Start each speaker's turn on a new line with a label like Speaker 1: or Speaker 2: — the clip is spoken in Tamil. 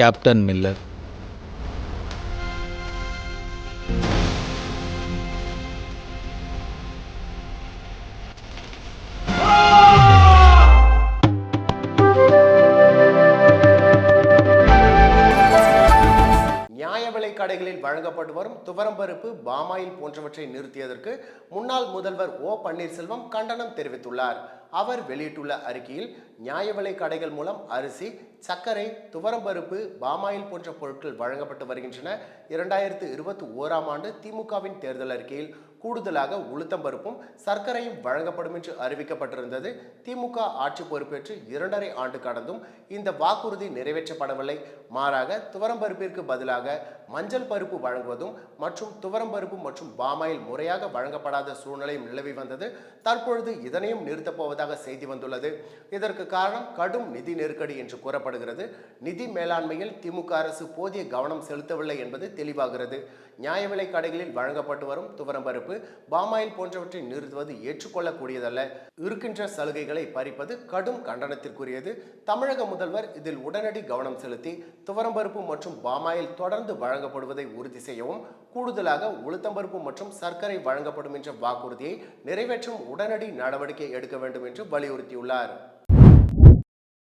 Speaker 1: கேப்டன் மில்லர்
Speaker 2: நியாய விலை கடைகளில் வழங்கப்பட்டு வரும் துவரம்பருப்பு பாமாயில் போன்றவற்றை நிறுத்தியதற்கு முன்னாள் முதல்வர் ஓ பன்னீர்செல்வம் கண்டனம் தெரிவித்துள்ளார். அவர் வெளியிட்டுள்ள அறிக்கையில் நியாய விலை கடைகள் மூலம் அரிசி சர்க்கரை துவரம்பருப்பு பாமாயில் போன்ற பொருட்கள் வழங்கப்பட்டு வருகின்றன. இரண்டாயிரத்து இருபத்தி ஓராம் ஆண்டு திமுகவின் தேர்தல் அறிக்கையில் கூடுதலாக உளுத்தம்பருப்பும் சர்க்கரையும் வழங்கப்படும் என்று அறிவிக்கப்பட்டிருந்தது. திமுக ஆட்சி பொறுப்பேற்று இரண்டரை ஆண்டு கடந்தும் இந்த வாக்குறுதி நிறைவேற்றப்படவில்லை. மாறாக துவரம்பருப்பிற்கு பதிலாக மஞ்சள் பருப்பு வழங்குவதும் மற்றும் துவரம்பருப்பு மற்றும் பாமாயில் முறையாக வழங்கப்படாத சூழ்நிலையும் நிலவி வந்தது. தற்பொழுது இதனையும் நிறுத்தப்போவது இருப்பதாக செய்தி வந்துள்ளது. இதற்கு காரணம் கடும் நிதி நெருக்கடி என்று கூறப்படுகிறது. நிதி மேலாண்மையில் திமுக அரசு போதிய கவனம் செலுத்தவில்லை என்பது தெளிவாகிறது. நியாய விலை கடைகளில் வழங்கப்பட்டு வரும் துவரம்பருப்பு பாமாயில் போன்றவற்றை நிறுத்துவது ஏற்றுக்கொள்ளக்கூடியதல்ல. இருக்கின்ற சலுகைகளை பறிப்பது கடும் கண்டனத்திற்குரியது. தமிழக முதல்வர் இதில் உடனடி கவனம் செலுத்தி துவரம்பருப்பு மற்றும் பாமாயில் தொடர்ந்து வழங்கப்படுவதை உறுதி செய்யவும் கூடுதலாக உளுத்தம்பருப்பு மற்றும் சர்க்கரை வழங்கப்படும் என்ற வாக்குறுதியை நிறைவேற்றும் உடனடி நடவடிக்கை எடுக்க வேண்டும் என்று வலியுறுத்தியுள்ளார்.